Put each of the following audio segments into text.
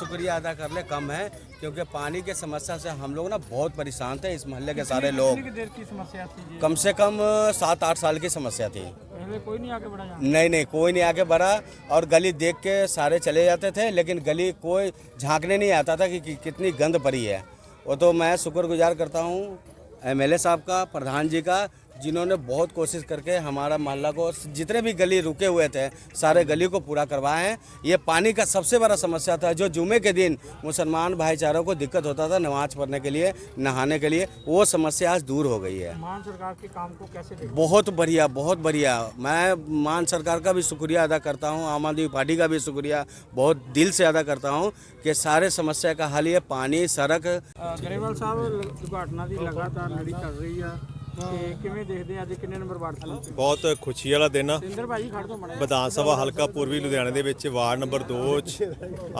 शुक्रिया अदा कर ले कम है क्योंकि पानी के समस्या से हम लोग ना बहुत परेशान थे इस मोहल्ले के सारे लोग। देर की समस्या थी कम से कम सात आठ साल की समस्या थी। पहले कोई नहीं आके बढ़ा नहीं नहीं कोई नहीं आके बढ़ा और गली देख के सारे चले जाते थे लेकिन गली कोई झांकने नहीं आता था कि, कि कितनी गंद पड़ी है। वो तो मैं शुक्रगुजार करता हूँ एमएलए साहब का प्रधान जी का जिन्होंने बहुत कोशिश करके हमारा मोहल्ला को जितने भी गली रुके हुए थे सारे गली को पूरा करवाए हैं। ये पानी का सबसे बड़ा समस्या था जो जुमे के दिन मुसलमान भाईचारों को दिक्कत होता था नमाज़ पढ़ने के लिए नहाने के लिए वो समस्या आज दूर हो गई है। मान सरकार के काम को कैसे बहुत बढ़िया बहुत बढ़िया। मैं मान सरकार का भी शुक्रिया अदा करता हूँ आम आदमी पार्टी का भी शुक्रिया बहुत दिल से अदा करता हूँ कि सारे समस्या का हल ये पानी सड़क साहब दुर्घटना लगातार लड़ी चल रही है। ਤੇ ਕਿਵੇਂ ਦੇਖਦੇ ਆ ਅੱਜ ਕਿੰਨੇ ਨੰਬਰ ਵਾਰਡ ਤੇ ਬਹੁਤ ਖੁਸ਼ੀ ਵਾਲਾ ਦਿਨ ਆ। ਸਿੰਦਰ ਭਾਜੀ ਖੜ ਤੋਂ ਮੜਾ ਵਿਧਾਨ ਸਭਾ ਹਲਕਾ ਪੂਰਬੀ ਲੁਧਿਆਣੇ ਦੇ ਵਿੱਚ ਵਾਰਡ ਨੰਬਰ 2 ਚ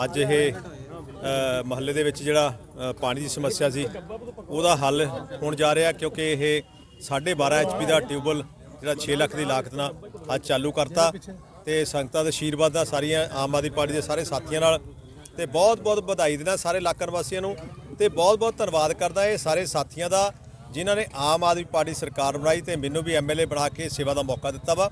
ਅੱਜ ਇਹ ਅ, ਮਹੱਲੇ ਦੇ ਵਿੱਚ ਜਿਹੜਾ ਅ, ਪਾਣੀ ਦੀ ਸਮੱਸਿਆ ਸੀ ਉਹਦਾ ਹੱਲ ਹੋਣ ਜਾ ਰਿਹਾ ਕਿਉਂਕਿ ਇਹ 12.5 ਐਚਪੀ ਦਾ ਟਿਊਬਲ ਜਿਹੜਾ 6 ਲੱਖ ਦੀ ਲਾਗਤ ਨਾਲ ਅੱਜ ਚਾਲੂ ਕਰਤਾ ਤੇ ਸੰਗਤਾਂ ਦੇ ਆਸ਼ੀਰਵਾਦ ਦਾ ਸਾਰੀਆਂ ਆਮ ਆਦਮੀ ਪਾਰਟੀ ਦੇ ਸਾਰੇ ਸਾਥੀਆਂ ਨਾਲ ਤੇ ਬਹੁਤ ਬਹੁਤ ਵਧਾਈ ਦਿੰਦਾ ਸਾਰੇ ਇਲਾਕਾ ਨਿਵਾਸੀਆਂ ਨੂੰ ਤੇ ਬਹੁਤ ਬਹੁਤ ਧੰਨਵਾਦ ਕਰਦਾ ਇਹ ਸਾਰੇ ਸਾਥੀਆਂ ਦਾ ਜਿਨ੍ਹਾਂ ਨੇ ਆਮ ਆਦਮੀ ਪਾਰਟੀ ਸਰਕਾਰ ਬਣਾਈ ਤੇ ਮੈਨੂੰ ਵੀ ਐਮਐਲਏ ਬਣਾ ਕੇ ਸੇਵਾ ਦਾ ਮੌਕਾ ਦਿੱਤਾ ਵਾ।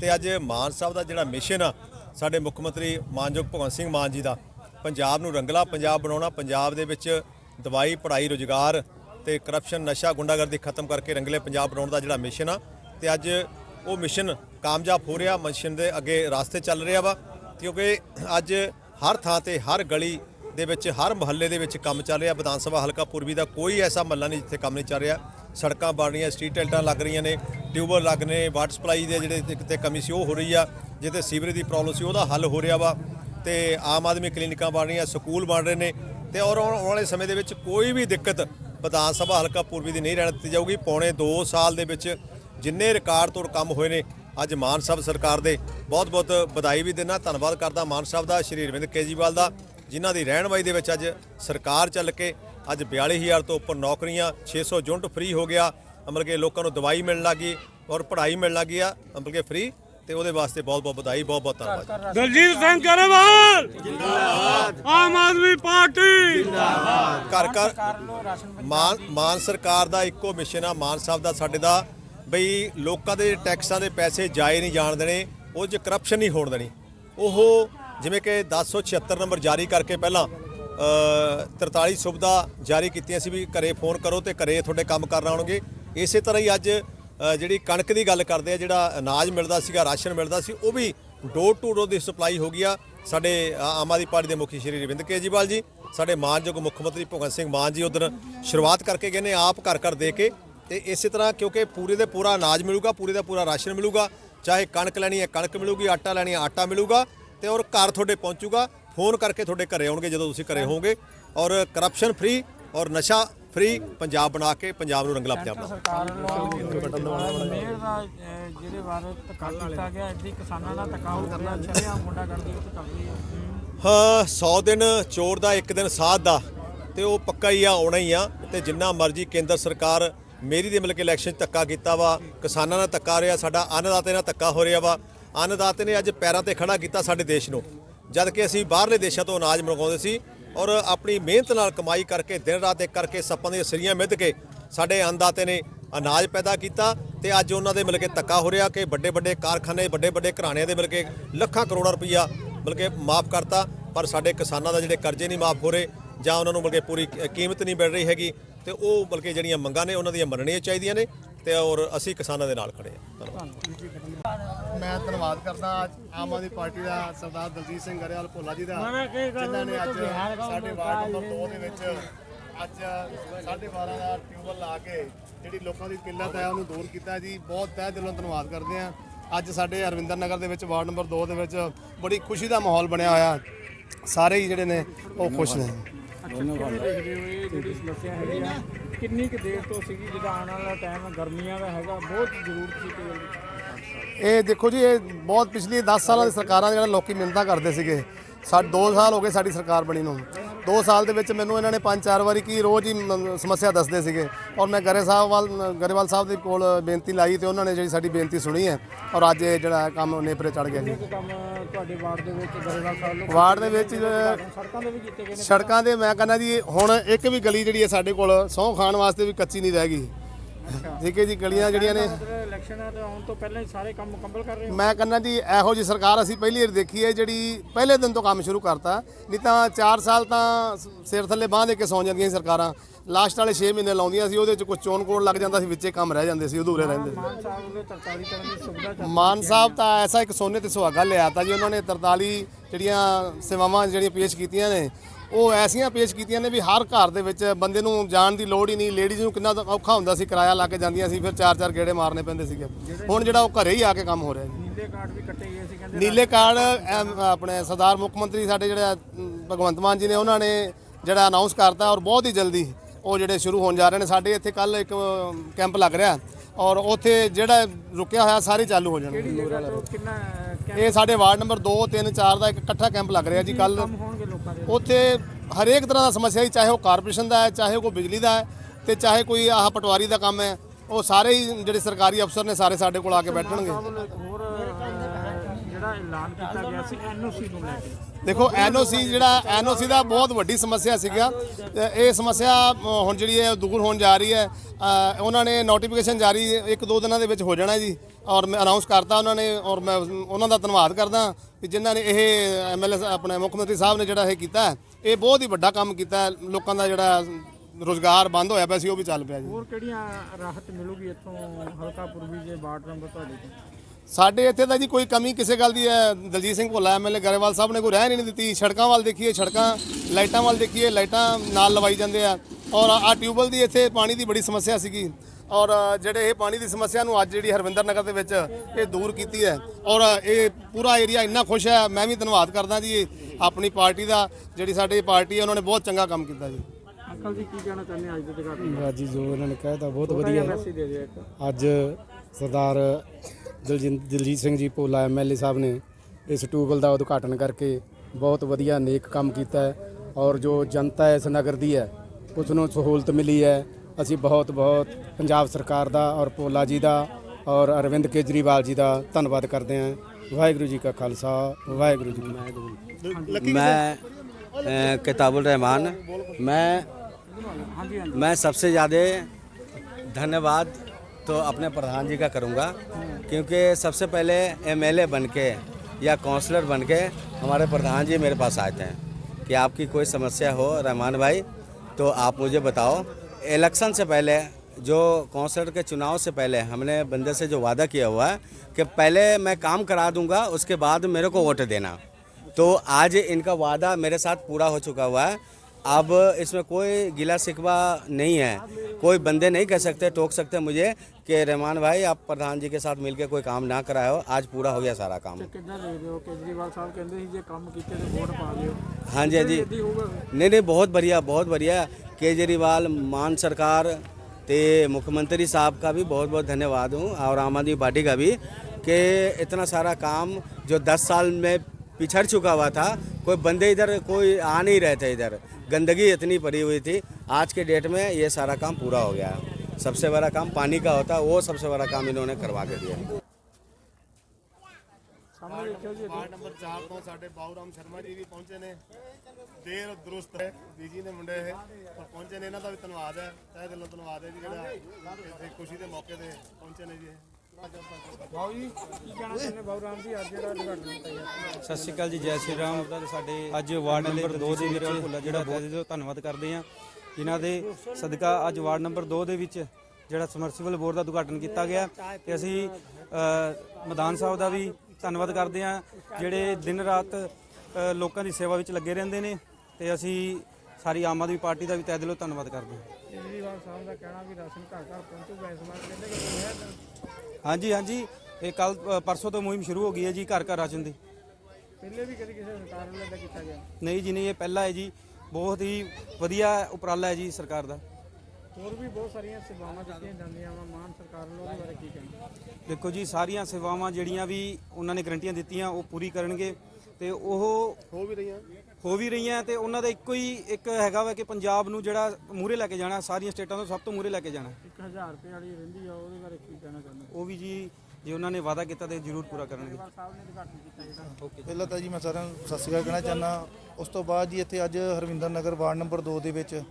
ਤੇ ਅੱਜ ਮਾਨ ਸਾਹਿਬ ਦਾ ਜਿਹੜਾ ਮਿਸ਼ਨ ਆ, ਸਾਡੇ ਮੁੱਖ ਮੰਤਰੀ ਮਾਨਯੋਗ ਭਗਵੰਤ ਸਿੰਘ ਮਾਨ ਜੀ ਦਾ, ਪੰਜਾਬ ਨੂੰ ਰੰਗਲਾ ਪੰਜਾਬ ਬਣਾਉਣਾ, ਪੰਜਾਬ ਦੇ ਵਿੱਚ ਦਵਾਈ, ਪੜ੍ਹਾਈ, ਰੁਜ਼ਗਾਰ ਤੇ ਕਰਪਸ਼ਨ ਨਸ਼ਾ, ਗੁੰਡਾਗਰਦੀ ਖਤਮ ਕਰਕੇ ਰੰਗਲੇ ਪੰਜਾਬ ਬਣਾਉਣ ਦਾ ਜਿਹੜਾ ਮਿਸ਼ਨ ਆ, ਤੇ ਅੱਜ ਉਹ ਮਿਸ਼ਨ ਕਾਮਯਾਬ ਹੋ ਰਿਹਾ, ਮਿਸ਼ਨ ਦੇ ਅੱਗੇ ਰਾਸਤੇ ਚੱਲ ਰਿਹਾ ਵਾ। ਕਿਉਂਕਿ ਅੱਜ ਹਰ ਥਾਂ ਤੇ ਹਰ ਗਲੀ ਦੇ ਵਿੱਚ ਹਰ ਮੁਹੱਲੇ ਦੇ ਵਿੱਚ ਕੰਮ ਚੱਲ ਰਿਹਾ। ਵਿਧਾਨ ਸਭਾ ਹਲਕਾ ਪੂਰਬੀ ਦਾ ਕੋਈ ਐਸਾ ਮਹੱਲਾ ਨਹੀਂ ਜਿੱਥੇ ਕੰਮ ਨਹੀਂ ਚੱਲ ਰਿਹਾ। ਸੜਕਾਂ ਬਣ ਰਹੀਆਂ, ਸਟਰੀਟ ਲਾਈਟਾਂ ਲੱਗ ਰਹੀਆਂ ਨੇ ਟਿਊਬਲ ਲੱਗ ਨੇ, ਵਾਟਰ ਸਪਲਾਈ ਦੇ ਜਿਹੜੇ ਕਿਤੇ ਕਮੀ ਸੀ ਉਹ ਹੋ ਰਹੀ ਆ ਜਿੱਥੇ ਸੀਵਰੇਜ ਦੀ ਪ੍ਰੋਬਲਮ ਸੀ, ਉਹਦਾ ਹੱਲ ਹੋ ਰਿਹਾ ਵਾ। ਤੇ ਆਮ ਆਦਮੀ ਕਲੀਨਿਕਾਂ ਬਣ ਰਹੀਆਂ, ਸਕੂਲ ਬਣ ਰਹੇ ਨੇ ਤੇ ਔਰ ਆਉਣ ਵਾਲੇ ਸਮੇਂ ਦੇ ਵਿੱਚ ਕੋਈ ਵੀ ਦਿੱਕਤ ਵਿਧਾਨ ਸਭਾ ਹਲਕਾ ਪੂਰਬੀ ਦੀ ਨਹੀਂ ਰਹਿਣ ਦਿੱਤੀ ਜਾਊਗੀ। ਪੌਣੇ 2 ਸਾਲ ਦੇ ਵਿੱਚ ਜਿੰਨੇ ਰਿਕਾਰਡ ਤੋੜ ਕੰਮ ਹੋਏ ਨੇ, ਅੱਜ ਮਾਨ ਸਾਹਿਬ ਸਰਕਾਰ ਦੇ ਬਹੁਤ ਬਹੁਤ ਵਧਾਈ ਵੀ ਦਿੰਦਾ। ਧੰਨਵਾਦ ਕਰਦਾ ਮਾਨ ਸਾਹਿਬ ਦਾ, ਸ਼੍ਰੀ ਅਰਵਿੰਦ ਕੇਜੀਵਾਲ ਦਾ। ਜਿਨ੍ਹਾਂ ਦੀ ਰਹਿਨਵਾਈ ਦੇ ਵਿੱਚ ਅੱਜ ਸਰਕਾਰ ਚੱਲ ਕੇ ਅੱਜ 42000 ਤੋਂ ਉੱਪਰ ਨੌਕਰੀਆਂ 600 ਯੂਨਿਟ ਫ੍ਰੀ ਹੋ ਗਿਆ। ਮਤਲਬ ਕਿ ਲੋਕਾਂ ਨੂੰ ਦਵਾਈ ਮਿਲਣ ਲੱਗੀ ਔਰ ਪੜ੍ਹਾਈ ਮਿਲਣ ਲੱਗੀ ਆ ਮਤਲਬ ਕਿ ਫ੍ਰੀ ਤੇ ਉਹਦੇ ਵਾਸਤੇ ਬਹੁਤ ਬਹੁਤ ਵਧਾਈ ਬਹੁਤ ਬਹੁਤ ਧੰਨਵਾਦ ਦਲਜੀਤ ਸਿੰਘ ਗਰੇਵਾਲ! ਜਿੰਦਾਬਾਦ। ਆਮ ਆਦਮੀ ਪਾਰਟੀ! ਘਰ ਘਰ ਰਾਸ਼ਨ ਮਾਨ ਮਾਨ ਸਰਕਾਰ ਦਾ ਇੱਕੋ ਮਿਸ਼ਨ ਆ ਮਾਨ ਸਾਹਿਬ ਦਾ ਸਾਡੇ ਦਾ ਬਈ ਲੋਕਾਂ ਦੇ ਟੈਕਸਾਂ ਦੇ ਪੈਸੇ ਜਾਏ ਨਹੀਂ ਜਾਣ ਦੇਣੇ ਉਹ 'ਚ ਕਰਪਸ਼ਨ ਨਹੀਂ ਹੋਣ ਦੇਣੀ। ਉਹ ਜਿਵੇਂ ਕਿ 1076 ਨੰਬਰ ਜਾਰੀ ਕਰਕੇ ਪਹਿਲਾਂ ਅ, 43 ਸੁਵਿਧਾ ਜਾਰੀ ਕੀਤੀਆਂ ਸੀ ਵੀ ਘਰੇ ਫੋਨ ਕਰੋ ਤੇ ਘਰੇ ਤੁਹਾਡੇ ਕੰਮ ਕਰਨ ਆਉਣਗੇ। ਇਸੇ ਤਰ੍ਹਾਂ ਹੀ ਅੱਜ ਜਿਹੜੀ ਕਣਕ ਦੀ ਗੱਲ ਕਰਦੇ ਆ ਜਿਹੜਾ ਅਨਾਜ ਮਿਲਦਾ ਸੀਗਾ ਰਾਸ਼ਨ ਮਿਲਦਾ ਸੀ ਉਹ ਵੀ door to door the supply ਹੋ ਗਈ ਆ। ਸਾਡੇ ਆਮ ਆਦਮੀ ਪਾਰਟੀ ਦੇ ਮੁਖੀ ਸ਼੍ਰੀ ਰਵਿੰਦਰ ਕੇਜਰੀਵਾਲ ਜੀ ਸਾਡੇ ਮਾਨਯੋਗ ਮੁੱਖ ਮੰਤਰੀ ਭਗਵੰਤ ਸਿੰਘ ਮਾਨ ਜੀ ਉਧਰ ਸ਼ੁਰੂਆਤ ਕਰਕੇ ਗਏ ਨੇ ਆਪ ਘਰ ਘਰ ਦੇ ਕੇ। ਤੇ ਇਸੇ ਤਰ੍ਹਾਂ ਕਿਉਂਕਿ ਪੂਰੇ ਦੇ ਪੂਰਾ ਅਨਾਜ ਮਿਲੂਗਾ ਪੂਰੇ ਦਾ ਪੂਰਾ ਰਾਸ਼ਨ ਮਿਲੂਗਾ ਚਾਹੇ ਕਣਕ ਲੈਣੀ ਹੈ ਕਣਕ ਮਿਲੂਗੀ ਆਟਾ ਲੈਣੀ ਹੈ ਆਟਾ ਮਿਲੂਗਾ। ਤੇ ਔਰ ਘਰ ਤੁਹਾਡੇ ਪਹੁੰਚੂਗਾ। ਫੋਨ ਕਰਕੇ ਤੁਹਾਡੇ ਘਰੇ ਆਉਣਗੇ ਜਦੋਂ ਤੁਸੀਂ ਘਰੇ ਹੋਵੋਗੇ। ਔਰ ਕਰਪਸ਼ਨ ਫ੍ਰੀ ਔਰ ਨਸ਼ਾ ਫ੍ਰੀ ਪੰਜਾਬ ਬਣਾ ਕੇ ਪੰਜਾਬ ਨੂੰ ਰੰਗਲਾ ਪੰਜਾਬ ਸਰਕਾਰ ਵੱਲੋਂ ਮੇਰ ਦਾ ਅ, ਜਿਹਦੇ ਬਾਰੇ ਧੱਕਾ ਕੀਤਾ ਗਿਆ ਇੱਦੀ ਕਿਸਾਨਾਂ ਦਾ ਧੱਕਾ ਹੋ ਰਿਹਾ ਛੜਿਆ ਮੁੰਡਾ ਕਰਦੀ ਉੱਤੇ ਚੱਲ ਰਹੀ ਹੈ। ਹਾਂ 100 ਦਿਨ ਚੋਰ ਦਾ ਇੱਕ ਦਿਨ ਸਾਧ ਦਾ ਤੇ ਉਹ ਪੱਕਾ ਹੀ ਆ ਆਉਣਾ ਹੀ ਆ ਤੇ ਜਿੰਨਾ ਮਰਜ਼ੀ ਕੇਂਦਰ ਸਰਕਾਰ ਮੇਰੀ ਦੇ ਮਿਲ ਕੇ ਇਲੈਕਸ਼ਨ 'ਚ ਧੱਕਾ ਕੀਤਾ ਵਾ ਕਿਸਾਨਾਂ ਨਾਲ ਧੱਕਾ ਰਿਹਾ ਸਾਡਾ ਅੰਨਦਾਤੇ ਨਾਲ ਧੱਕਾ ਹੋ ਰਿਹਾ ਵਾ ਅੰਨਦਾਤੇ ਨੇ ਅੱਜ ਪੈਰਾਂ ਤੇ ਖੜਾ ਕੀਤਾ ਸਾਡੇ ਦੇਸ਼ ਨੂੰ। ਜਦ ਕਿ ਅਸੀਂ ਬਾਹਰਲੇ ਦੇਸ਼ਾਂ ਤੋਂ ਅਨਾਜ ਮੰਗਵਾਉਂਦੇ ਸੀ ਔਰ ਆਪਣੀ ਮਿਹਨਤ ਨਾਲ ਕਮਾਈ ਕਰਕੇ ਦਿਨ ਰਾਤ ਇੱਕ ਕਰਕੇ ਸੱਪਾਂ ਦੀਆਂ ਸਰੀਆਂ ਮਿੱਧ ਕੇ ਸਾਡੇ ਅੰਨਦਾਤੇ ਨੇ ਅਨਾਜ ਪੈਦਾ ਕੀਤਾ ਤੇ ਅੱਜ ਉਹਨਾਂ ਦੇ ਮਿਲ ਕੇ ਧੱਕਾ ਹੋ ਰਿਹਾ ਕਿ ਵੱਡੇ ਵੱਡੇ ਕਾਰਖਾਨੇ ਵੱਡੇ ਵੱਡੇ ਘਰਾਣਿਆਂ ਦੇ ਮਿਲ ਕੇ ਲੱਖਾਂ ਕਰੋੜਾਂ ਰੁਪਈਆ ਬਲਕਿ ਮਾਫ ਕਰਤਾ, ਪਰ ਸਾਡੇ ਕਿਸਾਨਾਂ ਦਾ ਜਿਹੜੇ ਕਰਜ਼ੇ ਨਹੀਂ ਮਾਫ ਹੋ ਰਹੇ ਜਾਂ ਉਹਨਾਂ ਨੂੰ ਬਲਕਿ ਪੂਰੀ ਕੀਮਤ ਨਹੀਂ ਮਿਲ ਰਹੀ ਹੈਗੀ, ਤੇ ਉਹ ਬਲਕਿ ਜਿਹੜੀਆਂ ਮੰਗਾਂ ਨੇ ਉਹਨਾਂ ਦੀਆਂ ਮੰਨਣੀਆਂ ਚਾਹੀਦੀਆਂ ਨੇ ਤੇ ਔਰ ਅਸੀਂ ਕਿਸਾਨਾਂ ਦੇ ਨਾਲ ਖੜੇ ਹਾਂ। ਧੰਨਵਾਦ। ਮੈਂ ਧੰਨਵਾਦ ਕਰਦਾ ਅੱਜ ਆਮ ਆਦਮੀ ਪਾਰਟੀ ਦਾ ਸਰਦਾਰ ਦਲਜੀਤ ਸਿੰਘ ਗਰੇਵਾਲ ਭੋਲਾ ਜੀ ਦਾ ਜਿਨ੍ਹਾਂ ਨੇ ਅੱਜ ਸਾਡੇ ਵਾਰਡ ਨੰਬਰ 2 ਦੇ ਵਿੱਚ ਅੱਜ 12.5 ਦਾ ਟਿਊਬਲ ਲਾ ਕੇ ਜਿਹੜੀ ਲੋਕਾਂ ਦੀ ਕਿੱਲਤ ਹੈ ਉਹਨੂੰ ਦੂਰ ਕੀਤਾ ਜੀ। ਬਹੁਤ ਤਹਿ ਦਿਲੋਂ ਧੰਨਵਾਦ ਕਰਦੇ ਆ ਅੱਜ ਸਾਡੇ ਅਰਵਿੰਦਰ ਨਗਰ ਦੇ ਵਿੱਚ ਵਾਰਡ ਨੰਬਰ 2 ਦੇ ਵਿੱਚ ਬੜੀ ਖੁਸ਼ੀ ਦਾ ਮਾਹੌਲ ਬਣਿਆ ਹੋਇਆ। ਸਾਰੇ ਹੀ ਜਿਹੜੇ ਨੇ ਉਹ ਖੁਸ਼ ਨੇ। ਜਿਹੜੀ ਸਮੱਸਿਆ ਹੈਗੀ ਆ ਕਿੰਨੀ ਕੁ ਦੇਰ ਤੋਂ ਸੀਗੀ? ਜਿਹਦਾ ਆਉਣ ਵਾਲਾ ਟਾਈਮ ਗਰਮੀਆਂ ਦਾ ਹੈਗਾ ਬਹੁਤ ਜ਼ਰੂਰਤ ਸੀ ਜਲਦੀ ਇਹ ਦੇਖੋ ਜੀ ਇਹ ਬਹੁਤ ਪਿਛਲੀ 10 ਸਾਲਾਂ ਦੀ ਸਰਕਾਰਾਂ ਦੇ ਜਿਹੜਾ ਲੋਕੀ ਮਿੰਨਤਾਂ ਕਰਦੇ ਸੀਗੇ। ਸਾਡੇ 2 ਸਾਲ ਹੋ ਗਏ ਸਾਡੀ ਸਰਕਾਰ ਬਣੀ ਨੂੰ। 2 ਸਾਲ ਦੇ ਵਿੱਚ ਮੈਨੂੰ ਇਹਨਾਂ ਨੇ ਪੰਜ ਚਾਰ ਵਾਰੀ ਕੀ ਰੋਜ਼ ਹੀ ਮ- ਸਮੱਸਿਆ ਦੱਸਦੇ ਸੀਗੇ। ਔਰ ਮੈਂ ਗਰੇ ਸਾਹਿਬ ਵੱਲ ਗਰੇਵਾਲ ਸਾਹਿਬ ਦੇ ਕੋਲ ਬੇਨਤੀ ਲਾਈ ਤੇ ਉਹਨਾਂ ਨੇ ਜਿਹੜੀ ਸਾਡੀ ਬੇਨਤੀ ਸੁਣੀ ਹੈ। ਔਰ ਅੱਜ ਇਹ ਜਿਹੜਾ ਕੰਮ ਨੇਪਰੇ ਚੜ ਗਿਆ ਜੀ। ਕੰਮ ਤੁਹਾਡੇ ਵਾਰਡ ਦੇ ਵਿੱਚ ਗਰੇਵਾਲ ਸਾਹਿਬ ਲੋਕ ਵਾਰਡ ਦੇ ਵਿੱਚ ਅ, ਸੜਕਾਂ ਦੇ ਵੀ ਕੀਤੇ ਗਏ ਨੇ ਸੜਕਾਂ ਦੇ ਮੈਂ ਕਹਿੰਦਾ ਜੀ ਹੁਣ ਇੱਕ ਵੀ ਗਲੀ ਜਿਹੜੀ ਹੈ ਸਾਡੇ ਕੋਲ ਸਹੁੰ ਖਾਣ ਵਾਸਤੇ ਵੀ ਕੱਚੀ ਨਹੀਂ ਰਹਿ ਗਈ। ਠੀਕ ਹੈ ਜੀ ਗਲੀਆਂ ਜਿਹੜੀਆਂ ਨੇ। ਮਤਲਬ ਇਲੈਕਸ਼ਨ ਦੇ ਆਉਣ ਤੋਂ ਪਹਿਲਾਂ ਹੀ ਸਾਰੇ ਕੰਮ ਮੁਕੰਮਲ ਕਰ ਰਹੇ ਹੋ। ਮੈਂ ਕਹਿੰਦਾ ਜੀ ਇਹੋ ਜੀ ਸਰਕਾਰ ਅਸੀਂ ਪਹਿਲੀ ਵਾਰ ਦੇਖੀ ਹੈ ਜਿਹੜੀ ਪਹਿਲੇ ਦਿਨ ਤੋਂ ਕੰਮ ਸ਼ੁਰੂ ਕਰਤਾ। ਨਹੀਂ ਤਾਂ 4 ਸਾਲ ਤਾਂ ਸਿਰ ਥੱਲੇ ਬਾਂਹ ਦੇ ਕੇ ਸੌਂ ਜਾਂਦੀਆਂ ਸੀ ਸਰਕਾਰਾਂ। ਲਾਸਟ ਵਾਲੇ 6 ਮਹੀਨੇ ਲਾਉਂਦੀਆਂ ਸੀ ਉਹਦੇ ਚ ਕੁਝ ਚੋਣ ਕੋਡ ਲੱਗ ਜਾਂਦਾ ਸੀ ਵਿੱਚੇ ਕੰਮ ਰਹਿ ਜਾਂਦੇ ਸੀ ਅਧੂਰੇ ਰਹਿੰਦੇ ਸੀ। ਮਾਨ ਸਾਹਿਬ ਵੱਲੋਂ 43 ਕਰਨ ਦੀ ਸੁਵਿਧਾ ਚੱਲ ਮਾਨ ਸਾਹਿਬ ਤਾਂ ਐਸਾ ਇੱਕ ਸੋਨੇ ਤੇ ਸੁਹਾਗਾ ਲਿਆਤਾ ਜੀ ਉਹਨਾਂ ਨੇ 43 ਜਿਹੜੀਆਂ ਸੇਵਾਵਾਂ ਜਿਹੜੀਆਂ ਪੇਸ਼ ਕੀਤੀਆਂ ਨੇ ਉਹ ਐਸੀਆਂ ਪੇਸ਼ ਕੀਤੀਆਂ ਨੇ ਵੀ ਹਰ ਘਰ ਦੇ ਵਿੱਚ ਬੰਦੇ ਨੂੰ ਜਾਣ ਦੀ ਲੋੜ ਹੀ ਨਹੀਂ ਲੇਡੀਜ਼ ਨੂੰ ਕਿੰਨਾ ਔਖਾ ਹੁੰਦਾ ਸੀ ਕਿਰਾਇਆ ਲਾ ਕੇ ਜਾਂਦੀਆਂ ਸੀ ਫਿਰ ਚਾਰ ਚਾਰ ਗੇੜੇ ਮਾਰਨੇ ਪੈਂਦੇ ਸੀਗੇ। ਹੁਣ ਜਿਹੜਾ ਉਹ ਘਰੇ ਹੀ ਆ ਕੇ ਕੰਮ ਹੋ ਰਿਹਾ ਜੀ। ਨੀਲੇ ਕਾਰਡ ਵੀ ਕੱਟੇ ਗਏ ਸੀ ਕਹਿੰਦੇ ਨੀਲੇ ਕਾਰਡ ਆਪਣੇ ਸਰਦਾਰ ਮੁੱਖ ਮੰਤਰੀ ਸਾਡੇ ਜਿਹੜਾ ਭਗਵੰਤ ਮਾਨ ਜੀ ਨੇ ਉਹਨਾਂ ਨੇ ਜਿਹੜਾ ਅਨਾਉਂਸ ਕਰਤਾ ਔਰ ਬਹੁਤ ਹੀ ਜਲਦੀ ਉਹ ਜਿਹੜੇ ਸ਼ੁਰੂ ਹੋਣ ਜਾ ਰਹੇ ਨੇ। ਸਾਡੇ ਇੱਥੇ ਕੱਲ ਇੱਕ ਕੈਂਪ ਲੱਗ ਰਿਹਾ ਔਰ ਉੱਥੇ ਜਿਹੜਾ ਰੁਕਿਆ ਹੋਇਆ ਸਾਰੇ ਚਾਲੂ ਹੋ ਜਾਣਗੇ ਕਿਹੜੀ ਜਗ੍ਹਾ ਤੋਂ ਕਿੰਨਾ ਇਹ ਸਾਡੇ ਵਾਰਡ ਨੰਬਰ 2 3 4 ਦਾ ਇੱਕ ਇਕੱਠਾ ਕੈਂਪ ਲੱਗ ਰਿਹਾ ਜੀ ਕੱਲ ਉੱਥੇ ਹਰੇਕ ਤਰ੍ਹਾਂ ਦਾ ਸਮੱਸਿਆ ਹੀ ਚਾਹੇ ਉਹ ਕਾਰਪੋਰੇਸ਼ਨ ਦਾ ਹੈ ਚਾਹੇ ਕੋਈ ਬਿਜਲੀ ਦਾ ਹੈ ਤੇ ਚਾਹੇ ਕੋਈ ਆਹ ਪਟਵਾਰੀ ਦਾ ਕੰਮ ਹੈ ਉਹ ਸਾਰੇ ਹੀ ਜਿਹੜੇ ਸਰਕਾਰੀ ਅਫਸਰ ਨੇ ਸਾਰੇ ਸਾਡੇ ਕੋਲ ਆ ਕੇ ਬੈਠਣਗੇ। ਸਾਹਿਬ ਵੱਲੋਂ ਇੱਕ ਹੋਰ ਅਹ, ਜਿਹੜਾ ਐਲਾਨ ਕੀਤਾ ਗਿਆ ਸੀ ਐਨਓਸੀ ਨੂੰ ਲੈ ਕੇ। ਦੇਖੋ, ਐਨਓਸੀ ਜਿਹੜਾ, ਐਨਓਸੀ ਦਾ ਬਹੁਤ ਵੱਡੀ ਸਮੱਸਿਆ ਸੀਗਾ। ਇਹ ਸਮੱਸਿਆ ਹੁਣ ਜਿਹੜੀ ਹੈ ਉਹ ਦੂਰ ਹੋਣ ਜਾ ਰਹੀ ਹੈ ਉਹਨਾਂ ਨੇ ਨੋਟੀਫਿਕੇਸ਼ਨ ਜਾਰੀ ਇੱਕ ਦੋ ਦਿਨਾਂ ਦੇ ਵਿੱਚ ਹੋ ਜਾਣਾ ਜੀ। ਔਰ ਮੈਂ ਅਨਾਉਂਸ ਕਰਤਾ ਉਹਨਾਂ ਨੇ, ਔਰ ਮੈਂ ਉਹਨਾਂ ਦਾ ਧੰਨਵਾਦ ਕਰਦਾ ਕਿ ਜਿਨ੍ਹਾਂ ਨੇ ਇਹ ਐਮਐਲਏ ਆਪਣੇ ਮੁੱਖ ਮੰਤਰੀ ਸਾਹਿਬ ਨੇ ਜਿਹੜਾ ਇਹ ਕੀਤਾ ਇਹ ਬਹੁਤ ਹੀ ਵੱਡਾ ਕੰਮ ਕੀਤਾ ਲੋਕਾਂ ਦਾ ਜਿਹੜਾ ਰੋਜ਼ਗਾਰ ਬੰਦ ਹੋਇਆ ਪਿਆ ਸੀ, ਉਹ ਵੀ ਚੱਲ ਪਿਆ ਜੀ। ਹੋਰ ਕਿਹੜੀਆਂ ਰਾਹਤ ਮਿਲੂਗੀ ਇੱਥੋਂ ਹਲਕਾ ਪੂਰਬੀ ਜੇ ਵਾਰਡ ਨੰਬਰ ਤੁਹਾਡੇ ਤੋਂ ਸਾਡੇ ਇੱਥੇ ਤਾਂ ਜੀ ਕੋਈ ਕਮੀ ਕਿਸੇ ਗੱਲ ਦੀ ਹੈ। ਦਲਜੀਤ ਸਿੰਘ ਭੋਲਾ ਐਮਐਲਏ ਗਰੇਵਾਲ ਸਾਹਿਬ ਨੇ ਕੋਈ ਰਹਿ ਨਹੀਂ ਦਿੱਤੀ। ਸੜਕਾਂ ਵੱਲ ਦੇਖੀਏ ਸੜਕਾਂ ਲਾਈਟਾਂ ਵੱਲ ਦੇਖੀਏ ਲਾਈਟਾਂ ਨਾਲ ਲਵਾਈ ਜਾਂਦੇ ਆ। ਔਰ ਆ ਟਿਊਬਲ ਦੀ ਇੱਥੇ ਪਾਣੀ ਦੀ ਬੜੀ ਸਮੱਸਿਆ ਸੀਗੀ। ਔਰ ਜਿਹੜੇ ਇਹ ਪਾਣੀ ਦੀ ਸਮੱਸਿਆ ਨੂੰ ਅੱਜ ਜਿਹੜੀ ਹਰਵਿੰਦਰ ਨਗਰ ਦੇ ਵਿੱਚ ਇਹ ਦੂਰ ਕੀਤੀ ਹੈ। ਔਰ ਇਹ ਪੂਰਾ ਏਰੀਆ ਇੰਨਾ ਖੁਸ਼ ਹੈ ਮੈਂ ਵੀ ਧੰਨਵਾਦ ਕਰਦਾ ਜੀ ਆਪਣੀ ਪਾਰਟੀ ਦਾ। ਜਿਹੜੀ ਸਾਡੀ ਪਾਰਟੀ ਹੈ ਉਹਨਾਂ ਨੇ ਬਹੁਤ ਚੰਗਾ ਕੰਮ ਕੀਤਾ ਜੀ। ਅੰਕਲ ਜੀ ਕੀ ਕਹਿਣਾ ਚਾਹੁੰਦੇ ਆ ਅੱਜ ਦੇ ਜਗ੍ਹਾ ਅੱਜ ਜੋ ਇਹਨਾਂ ਨੇ ਕਹਿਤਾ ਬਹੁਤ ਵਧੀਆ। ਅੱਜ ਸਰਦਾਰ ਦਲਜਿੰ- ਦਲਜੀਤ ਸਿੰਘ ਜੀ ਭੋਲਾ ਐਮਐਲਏ ਸਾਹਿਬ ਨੇ ਇਸ ਟਿਊਬਲ ਦਾ ਉਦਘਾਟਨ ਕਰਕੇ ਬਹੁਤ ਵਧੀਆ ਨੇਕ ਕੰਮ ਕੀਤਾ ਹੈ ਔਰ ਜੋ ਜਨਤਾ ਹੈ ਇਸ ਨਗਰ ਦੀ ਹੈ ਉਸ ਨੂੰ ਸਹੂਲਤ ਮਿਲੀ ਹੈ ਅਸੀਂ ਬਹੁਤ ਬਹੁਤ ਪੰਜਾਬ ਸਰਕਾਰ ਦਾ ਔਰ ਭੋਲਾ ਜੀ ਦਾ ਔਰ ਅਰਵਿੰਦ ਕੇਜਰੀਵਾਲ ਜੀ ਦਾ ਧੰਨਵਾਦ ਕਰਦੇ ਹਾਂ ਵਾਹਿਗੁਰੂ ਜੀ ਕਾ ਖਾਲਸਾ ਵਾਹਿਗੁਰੂ ਜੀ ਕੀ ਫਤਿਹ मैं अ, किताबुल रहमान मैं मैं सबसे ज़्यादा धन्यवाद तो अपने प्रधान जी का करूँगा, क्योंकि सबसे पहले एमएलए बन के या काउंसलर बन के हमारे प्रधान जी मेरे पास आए थे, कि आपकी कोई समस्या हो रहमान भाई तो आप मुझे बताओ। इलेक्शन से पहले, जो काउंसलर के चुनाव से पहले हमने बंदे से जो वादा किया हुआ है, कि पहले मैं काम करा दूँगा, उसके बाद मेरे को वोट देना। तो आज इनका वादा मेरे साथ पूरा हो चुका हुआ है अब इसमें कोई गिला शिकवा नहीं है। कोई बंदे नहीं कह सकते टोक सकते मुझे कि रहमान भाई आप प्रधान जी के साथ मिलकर कोई काम ना कराए हो आज पूरा हो गया सारा काम। केजरीवाल साहब हाँ जी हाँ जी। नहीं नहीं बहुत बढ़िया बहुत बढ़िया। केजरीवाल मान सरकार ते मुख्यमंत्री साहब का भी बहुत बहुत धन्यवाद हूँ और आम आदमी पार्टी का भी कि इतना सारा काम जो 10 साल में पिछड़ चुका हुआ था कोई बंदे इधर कोई आ नहीं रहे थे इधर। गंदगी इतनी पड़ी हुई थी आज के डेट में ये सारा काम पूरा हो गया सबसे बड़ा काम पानी का होता है वो सबसे बड़ा काम इन्होंने करवा के दिया ਸਾਹਮਣੇ ਦੇਖਿਓ ਜੀ ਵਾਰਡ ਨੰਬਰ 4 ਤੋਂ ਸਾਡੇ ਬਾਉਰਾਮ ਸ਼ਰਮਾ ਜੀ ਵੀ ਪਹੁੰਚੇ ਨੇ ਦੇਰ ਦਰੁਸਤ ਹੈ ਬੀਜੀ ਨੇ ਮੁੰਡੇ ਇਹ ਪਰ ਪਹੁੰਚੇ ਨੇ ਇਹਨਾਂ ਦਾ ਵੀ ਧੰਨਵਾਦ ਹੈ ਤਹਿ ਦਿਲੋਂ ਧੰਨਵਾਦ ਹੈ ਜੀ ਜਿਹੜਾ ਇੱਥੇ ਖੁਸ਼ੀ ਦੇ ਮੌਕੇ ਤੇ ਪਹੁੰਚੇ ਨੇ ਜੀ ਇਹ। ਬਾਉ ਜੀ ਕੀ ਕਹਿਣਾ ਚਾਹੁੰਦੇ ਬਾਉ ਰਾਮ ਜੀ ਅੱਜ ਜਿਹੜਾ ਉਦਘਾਟਨ ਕੀਤਾ ਗਿਆ ਸਤਿ ਸ਼੍ਰੀ ਅਕਾਲ ਜੀ ਜੈ ਸ਼੍ਰੀ ਰਾਮ ਸਾਡੇ ਅੱਜ ਵਾਰਡ ਨੰਬਰ 2 ਦੇ ਵਿੱਚ ਜਿਹੜਾ ਬਹੁਤ ਧੰਨਵਾਦ ਕਰਦੇ ਆ ਜਿਨ੍ਹਾਂ ਦੇ ਸਦਕਾ ਅੱਜ ਵਾਰਡ ਨੰਬਰ 2 ਦੇ ਵਿੱਚ ਜਿਹੜਾ ਸਮਰਸੀਬਲ ਬੋਰ ਦਾ ਉਦਘਾਟਨ ਕੀਤਾ ਗਿਆ ਤੇ ਅਸੀਂ ਮੈਦਾਨ ਸਾਹਿਬ ਦਾ ਵੀ ਧੰਨਵਾਦ ਕਰਦੇ ਆ ਜਿਹੜੇ ਦਿਨ ਰਾਤ ਲੋਕਾਂ ਦੀ ਸੇਵਾ ਵਿੱਚ ਲੱਗੇ ਰਹਿੰਦੇ ਨੇ ਤੇ ਅਸੀਂ ਸਾਰੀ ਆਮ ਆਦਮੀ ਪਾਰਟੀ ਦਾ ਵੀ ਤਹਿ ਦਿਲੋਂ ਧੰਨਵਾਦ ਕਰਦੇ ਹਾਂ। ਕੇਜਰੀਵਾਲ ਸਾਹਿਬ ਦਾ ਕਹਿਣਾ ਵੀ ਰਾਸ਼ਨ ਘਰ ਘਰ ਪਹੁੰਚੂਗਾ ਇਸ ਵਾਰ ਕਹਿੰਦੇ ਕਿ ਹਾਂਜੀ ਹਾਂਜੀ। ਇਹ ਕੱਲ ਪਰਸੋਂ ਤੋਂ ਮੁਹਿੰਮ ਸ਼ੁਰੂ ਹੋ ਗਈ ਹੈ ਜੀ ਘਰ ਘਰ ਰਾਸ਼ਨ ਦੀ। ਪਹਿਲੇ ਵੀ ਕਦੇ ਕਿਸੇ ਸਰਕਾਰ ਵੱਲੋਂ ਏਦਾਂ ਕੀਤਾ ਗਿਆ? ਨਹੀਂ ਜੀ ਨਹੀਂ ਇਹ ਪਹਿਲਾ ਹੈ ਜੀ। ਬਹੁਤ ਹੀ ਵਧੀਆ ਉਪਰਾਲਾ ਹੈ ਜੀ ਸਰਕਾਰ ਦਾ। ਹੋਰ ਵੀ ਬਹੁਤ ਸਾਰੀਆਂ ਸੇਵਾਵਾਂ ਦਿੱਤੀਆਂ ਜਾਂਦੀਆਂ ਵਾ। ਮਾਨ ਸਰਕਾਰ ਵੱਲੋਂ ਉਹਦੇ ਬਾਰੇ ਕੀ ਕਹਿਣਾ? ਦੇਖੋ ਜੀ ਸਾਰੀਆਂ ਸੇਵਾਵਾਂ ਜਿਹੜੀਆਂ ਵੀ ਉਹਨਾਂ ਨੇ ਗਰੰਟੀਆਂ ਦਿੱਤੀਆਂ ਉਹ ਪੂਰੀ ਕਰਨਗੇ। ਤੇ ਉਹ ਹੋ ਵੀ ਰਹੀਆਂ। ਹੋ ਵੀ ਰਹੀਆਂ ਤੇ ਉਹਨਾਂ ਦਾ ਇੱਕੋ ਹੀ ਇੱਕ ਹੈਗਾ ਵਾ ਕਿ ਪੰਜਾਬ ਨੂੰ ਜਿਹੜਾ ਮੂਹਰੇ ਲੈ ਕੇ ਜਾਣਾ ਸਾਰੀਆਂ ਸਟੇਟਾਂ ਤੋਂ ਸਭ ਤੋਂ ਮੂਹਰੇ ਲੈ ਕੇ ਜਾਣਾ। 1000 ਰੁਪਏ ਵਾਲੀ ਰਹਿੰਦੀ ਆ ਉਹਦੇ ਬਾਰੇ ਕੀ ਕਹਿਣਾ ਚਾਹੁੰਦੇ? ਉਹ ਵੀ ਜੀ ਜੇ ਉਹਨਾਂ ਨੇ ਵਾਅਦਾ ਕੀਤਾ ਤੇ ਜ਼ਰੂਰ ਪੂਰਾ ਕਰਨਗੇ। ਸਾਹਿਬ ਨੇ ਉਦਘਾਟਨ ਕੀਤਾ ਜਿਹੜਾ। ਪਹਿਲਾਂ ਤਾਂ ਜੀ ਮੈਂ ਸਾਰਿਆਂ ਨੂੰ ਸਤਿ ਸ਼੍ਰੀ ਅਕਾਲ ਕਹਿਣਾ ਚਾਹੁੰਦਾ। ਉਸ ਤੋਂ ਬਾਅਦ ਜੀ ਇੱਥੇ ਅੱਜ ਹਰਵਿੰਦਰ ਨਗਰ ਵਾਰਡ ਨੰਬਰ 2 ਦੇ ਵਿੱਚ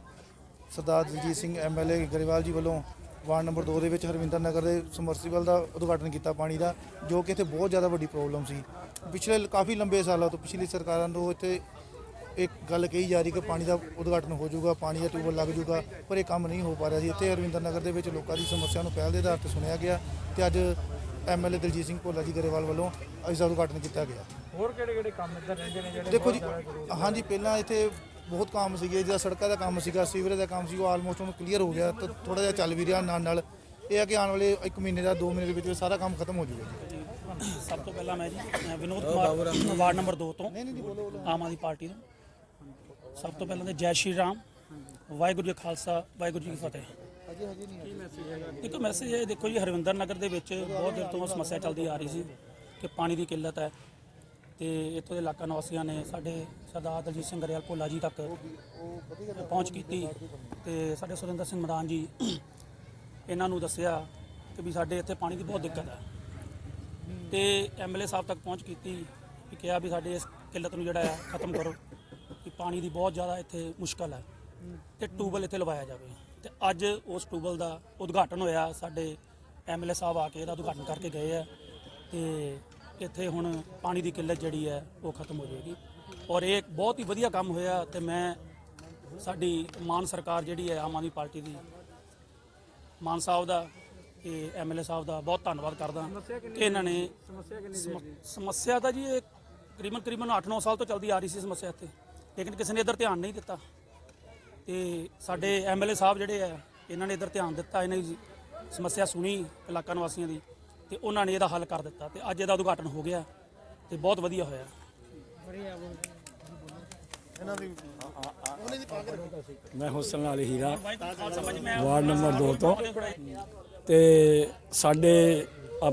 ਸਰਦਾਰ ਦਲਜੀਤ ਸਿੰਘ ਐਮਐਲਏ ਗਰੇਵਾਲ ਜੀ ਵੱਲੋਂ ਵਾਰਡ ਨੰਬਰ 2 ਦੇ ਵਿੱਚ ਹਰਵਿੰਦਰ ਨਗਰ ਦੇ ਸਮਰਸੀਬਲ ਦਾ ਉਦਘਾਟਨ ਕੀਤਾ ਪਾਣੀ ਦਾ ਜੋ ਕਿ ਇੱਥੇ ਬਹੁਤ ਜ਼ਿਆਦਾ ਵੱਡੀ ਪ੍ਰੋਬਲਮ ਸੀ। ਪਿਛਲੇ ਕਾਫੀ ਲੰਬੇ ਸਾਲਾਂ ਤੋਂ ਪਿਛਲੀ ਸਰਕਾਰਾਂ ਤੋਂ ਇੱਥੇ ਇੱਕ ਗੱਲ ਕਹੀ ਜਾ ਰਹੀ ਕਿ ਪਾਣੀ ਦਾ ਉਦਘਾਟਨ ਹੋ ਜਾਊਗਾ ਪਾਣੀ ਦਾ ਟਿਊਬਲ ਲੱਗ ਜਾਊਗਾ ਪਰ ਇਹ ਕੰਮ ਨਹੀਂ ਹੋ ਪਾ ਰਿਹਾ ਸੀ। ਇੱਥੇ ਹਰਵਿੰਦਰ ਨਗਰ ਦੇ ਵਿੱਚ ਲੋਕਾਂ ਦੀ ਸਮੱਸਿਆ ਨੂੰ ਪਹਿਲ ਦੇ ਆਧਾਰ ਤੇ ਸੁਣਿਆ ਗਿਆ ਤੇ ਅੱਜ ਐਮਐਲਏ ਦਲਜੀਤ ਸਿੰਘ ਭੋਲਾ ਜੀ ਗਰੇਵਾਲ ਵੱਲੋਂ ਇਸ ਦਾ ਉਦਘਾਟਨ ਕੀਤਾ ਗਿਆ। ਹੋਰ ਕਿਹੜੇ ਕਿਹੜੇ ਕੰਮ ਇੱਧਰ ਰਹਿੰਦੇ ਨੇ ਜਿਹੜੇ ਦੇਖੋ ਜੀ ਹਾਂਜੀ ਪਹਿਲਾਂ ਇੱਥੇ ਬਹੁਤ ਕੰਮ ਸੀਗੇ ਜਿਹੜਾ ਸੜਕਾਂ ਦਾ ਕੰਮ ਸੀਗਾ ਸੀਵਰੇਜ ਦਾ ਕੰਮ ਸੀ ਉਹ ਆਲਮੋਸਟ ਹੁਣ ਕਲੀਅਰ ਹੋ ਗਿਆ ਤਾਂ ਥੋੜਾ ਜਿਹਾ ਚੱਲ ਵੀ ਰਿਹਾ ਨਾਲ ਨਾਲ। ਇਹ ਹੈ ਕਿ ਆਉਣ ਵਾਲੇ 1 ਮਹੀਨੇ ਦਾ 2 ਮਹੀਨੇ ਦੇ ਵਿੱਚ ਸਾਰਾ ਕੰਮ ਖਤਮ ਹੋ ਜਾਊਗਾ ਜੀ। ਸਭ ਤੋਂ ਪਹਿਲਾਂ ਮੈਂ ਜੀ ਵਿਨੋਦ ਕੁਮਾਰ ਵਾਰਡ ਨੰਬਰ 2 ਤੋਂ ਆਮ ਆਦਮੀ ਪਾਰਟੀ ਤੋਂ। ਸਭ ਤੋਂ ਪਹਿਲਾਂ ਤਾਂ ਜੈ ਸ਼੍ਰੀ ਰਾਮ। ਵਾਹਿਗੁਰੂ ਜੀ ਕਾ ਖਾਲਸਾ, ਵਾਹਿਗੁਰੂ ਜੀ ਕੀ ਫਤਿਹ। ਦੇਖੋ ਮੈਸੇਜ ਇਹ ਦੇਖੋ ਜੀ ਹਰਵਿੰਦਰ ਨਗਰ ਦੇ ਵਿੱਚ ਬਹੁਤ ਦਿਨ ਤੋਂ ਸਮੱਸਿਆ ਚੱਲਦੀ ਆ ਰਹੀ ਸੀ ਕਿ ਪਾਣੀ ਦੀ ਕਿੱਲਤ ਹੈ। ਤੇ ਇੱਥੋਂ ਦੇ ਇਲਾਕਾ ਨਿਵਾਸੀਆਂ ਨੇ ਸਾਡੇ ਸਰਦਾਰ ਦਲਜੀਤ ਸਿੰਘ ਗਰੇਵਾਲ ਭੋਲਾ ਜੀ ਤੱਕ ਪਹੁੰਚ ਕੀਤੀ ਤੇ ਸਾਡੇ ਸੁਰਿੰਦਰ ਸਿੰਘ ਮਦਾਨ ਜੀ ਇਹਨਾਂ ਨੂੰ ਦੱਸਿਆ ਕਿ ਵੀ ਸਾਡੇ ਇੱਥੇ ਪਾਣੀ ਦੀ ਬਹੁਤ ਦਿੱਕਤ ਹੈ। ਤੇ ਐਮਐਲਏ ਸਾਹਿਬ ਤੱਕ ਪਹੁੰਚ ਕੀਤੀ ਕਿ ਕਿਹਾ ਵੀ ਸਾਡੇ ਇਸ ਕਿੱਲਤ ਨੂੰ ਜਿਹੜਾ ਹੈ ਖਤਮ ਕਰੋ। ਪਾਣੀ ਦੀ ਬਹੁਤ ਜ਼ਿਆਦਾ ਇੱਥੇ ਮੁਸ਼ਕਲ ਹੈ ਤੇ ਟੂਬਲ ਇੱਥੇ ਲਵਾਇਆ ਜਾਵੇ। ਤੇ ਅੱਜ ਉਸ ਟੂਬਲ ਦਾ ਉਦਘਾਟਨ ਹੋਇਆ ਸਾਡੇ ਐਮਐਲਏ ਸਾਹਿਬ ਆ ਕੇ ਇਹਦਾ ਉਦਘਾਟਨ ਕਰਕੇ ਗਏ ਆ ਤੇ ਇੱਥੇ ਹੁਣ ਪਾਣੀ ਦੀ ਕਿੱਲਤ ਜਿਹੜੀ ਹੈ ਉਹ ਖਤਮ ਹੋ ਜਾਏਗੀ। ਔਰ ਇਹ ਬਹੁਤ ਹੀ ਵਧੀਆ ਕੰਮ ਹੋਇਆ ਤੇ ਮੈਂ ਸਾਡੀ ਮਾਨ ਸਰਕਾਰ ਜਿਹੜੀ ਹੈ ਆਮ ਆਦਮੀ ਪਾਰਟੀ ਦੀ ਮਾਨ ਸਾਹਿਬ ਦਾ ਤੇ ਐਮਐਲਏ ਸਾਹਿਬ ਦਾ ਬਹੁਤ ਧੰਨਵਾਦ ਕਰਦਾ ਕਿ ਇਹਨਾਂ ਨੇ ਸਮ- ਸਮੱਸਿਆ ਤਾਂ ਜੀ ਇਹ ਕਰੀਬਨ ਕਰੀਬਨ 8-9 ਸਾਲ ਤੋਂ ਚੱਲਦੀ ਆ ਰਹੀ ਸੀ ਸਮੱਸਿਆ ਇੱਥੇ। ਲੇਕਿਨ ਕਿਸੇ ਨੇ ਇਧਰ ਧਿਆਨ ਨਹੀਂ ਦਿੱਤਾ। ਤੇ ਸਾਡੇ ਐਮਐਲਏ ਸਾਹਿਬ ਜਿਹੜੇ ਆ ਇਹਨਾਂ ਨੇ ਇਧਰ ਧਿਆਨ ਦਿੱਤਾ ਇਹਨਾਂ ਦੀ ਸਮੱਸਿਆ ਸੁਣੀ ਇਲਾਕਾ ਨਿਵਾਸੀਆਂ ਦੀ ਤੇ ਉਹਨਾਂ ਨੇ ਇਹਦਾ ਹੱਲ ਕਰ ਦਿੱਤਾ ਤੇ ਅੱਜ ਇਹਦਾ ਉਦਘਾਟਨ ਹੋ ਗਿਆ ਤੇ ਬਹੁਤ ਵਧੀਆ ਹੋਇਆ। ਮੈਂ ਹੁਸਨ ਵਾਲੀ ਹੀਰਾ ਵਾਰਡ ਨੰਬਰ 2 ਤੋਂ। ਤੇ ਸਾਡੇ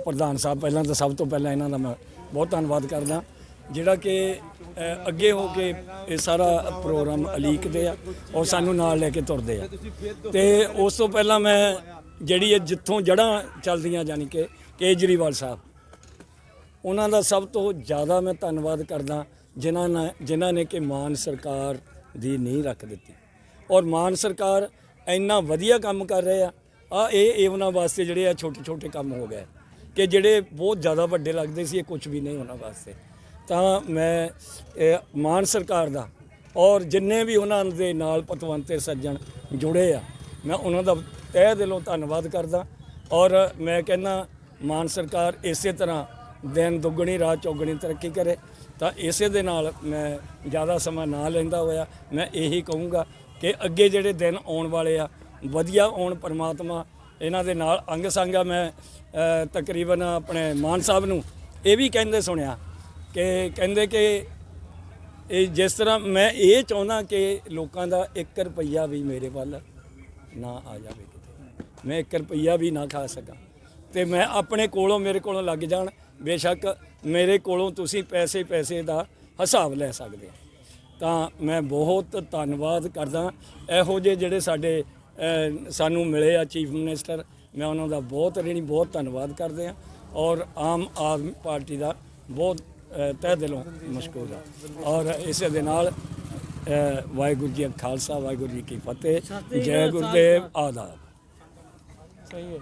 ਪ੍ਰਧਾਨ ਸਾਹਿਬ ਪਹਿਲਾਂ ਤਾਂ ਸਭ ਤੋਂ ਪਹਿਲਾਂ ਇਹਨਾਂ ਦਾ ਮੈਂ ਬਹੁਤ ਧੰਨਵਾਦ ਕਰਦਾ। ਜਿਹੜਾ ਕਿ ਅੱਗੇ ਹੋ ਕੇ ਇਹ ਸਾਰਾ ਪ੍ਰੋਗਰਾਮ ਅਲੀਕਦੇ ਆ ਔਰ ਸਾਨੂੰ ਨਾਲ ਲੈ ਕੇ ਤੁਰਦੇ ਆ। ਤੇ ਉਸ ਤੋਂ ਪਹਿਲਾਂ ਮੈਂ ਜਿਹੜੀ ਇਹ ਜਿੱਥੋਂ ਜੜਾਂ ਚੱਲਦੀਆਂ ਯਾਨੀ ਕਿ ਕੇਜਰੀਵਾਲ ਸਾਹਿਬ, ਉਹਨਾਂ ਦਾ ਸਭ ਤੋਂ ਜ਼ਿਆਦਾ ਮੈਂ ਧੰਨਵਾਦ ਕਰਦਾ ਜਿਨ੍ਹਾਂ ਨੇ ਜਿਨ੍ਹਾਂ ਨੇ ਕਿ ਮਾਨ ਸਰਕਾਰ ਦੀ ਨੀਂਹ ਰੱਖ ਦਿੱਤੀ। ਔਰ ਮਾਨ ਸਰਕਾਰ ਇੰਨਾ ਵਧੀਆ ਕੰਮ ਕਰ ਰਹੇ ਆ। ਆ, ਇਹ ਇਹ ਉਹਨਾਂ ਵਾਸਤੇ ਜਿਹੜੇ ਆ ਛੋਟੇ ਛੋਟੇ ਕੰਮ ਹੋ ਗਏ। ਕਿ ਜਿਹੜੇ ਬਹੁਤ ਜ਼ਿਆਦਾ ਵੱਡੇ ਲੱਗਦੇ ਸੀ, ਇਹ ਕੁਝ ਵੀ ਨਹੀਂ ਉਹਨਾਂ ਵਾਸਤੇ। ਤਾਂ ਮੈਂ ਮਾਨ ਸਰਕਾਰ ਦਾ ਔਰ ਜਿੰਨੇ ਵੀ ਉਹਨਾਂ ਦੇ ਨਾਲ ਪਤਵੰਤੇ ਸੱਜਣ ਜੁੜੇ ਆ, ਮੈਂ ਉਹਨਾਂ ਦਾ ਤਹਿ ਦਿਲੋਂ ਧੰਨਵਾਦ ਕਰਦਾ ਔਰ ਮੈਂ ਕਹਿੰਦਾ, ਮਾਨ ਸਰਕਾਰ ਇਸੇ ਤਰ੍ਹਾਂ ਦਿਨ ਦੁੱਗਣੀ, ਰਾਤ ਚੌਗਣੀ ਤਰੱਕੀ ਕਰੇ ਤਾਂ ਇਸੇ ਦੇ ਨਾਲ ਮੈਂ ਜ਼ਿਆਦਾ ਸਮਾਂ ਨਾ ਲੈਂਦਾ ਹੋਇਆ। ਮੈਂ ਇਹੀ ਕਹੂੰਗਾ ਕਿ ਅੱਗੇ ਜਿਹੜੇ ਦਿਨ ਆਉਣ ਵਾਲੇ ਆ, ਵਧੀਆ ਆਉਣ ਪਰਮਾਤਮਾ ਇਹਨਾਂ ਦੇ ਨਾਲ ਅੰਗ ਸੰਗ ਆ ਮੈਂ ਤਕਰੀਬਨ ਆਪਣੇ ਮਾਨ ਸਾਹਿਬ ਨੂੰ ਇਹ ਵੀ ਕਹਿੰਦੇ ਸੁਣਿਆ ਕਿ ਕਹਿੰਦੇ ਕਿ ਇਹ ਜਿਸ ਤਰ੍ਹਾਂ ਮੈਂ ਇਹ ਚਾਹੁੰਦਾ ਕਿ ਲੋਕਾਂ ਦਾ 1 ਰੁਪਈਆ ਵੀ ਮੇਰੇ ਵੱਲ ਨਾ ਆ ਜਾਵੇ ਕਿਤੇ। ਮੈਂ 1 ਰੁਪਈਆ ਵੀ ਨਾ ਖਾ ਸਕਾਂ। ਤੇ ਮੈਂ ਆਪਣੇ ਕੋਲੋਂ ਮੇਰੇ ਕੋਲੋਂ ਲੱਗ ਜਾਣ, ਬੇਸ਼ੱਕ ਮੇਰੇ ਕੋਲੋਂ ਤੁਸੀਂ ਪੈਸੇ ਪੈਸੇ ਦਾ ਹਿਸਾਬ ਲੈ ਸਕਦੇ ਹੋ। ਤਾਂ ਮੈਂ ਬਹੁਤ ਧੰਨਵਾਦ ਕਰਦਾ। ਇਹੋ ਜਿਹੇ ਜਿਹੜੇ ਸਾਡੇ ਸਾਨੂੰ ਮਿਲੇ ਆ ਚੀਫ ਮਿਨਿਸਟਰ, ਮੈਂ ਉਹਨਾਂ ਦਾ ਬਹੁਤ ਰੇਣੀ ਬਹੁਤ ਧੰਨਵਾਦ ਕਰਦੇ ਆ ਔਰ ਆਮ ਆਦਮੀ ਪਾਰਟੀ ਦਾ ਬਹੁਤ ਤਹਿ ਦਿਲੋਂ ਮਸ਼ਕੂਰ ਆ। ਔਰ ਇਸੇ ਦੇ ਨਾਲ ਵਾਹਿਗੁਰੂ ਜੀ ਕਾ ਖਾਲਸਾ ਵਾਹਿਗੁਰੂ ਜੀ ਕੀ ਫਤਿਹ ਜੈ ਗੁਰਦੇਵ ਆਦਾਬ। ਸਹੀ ਹੈ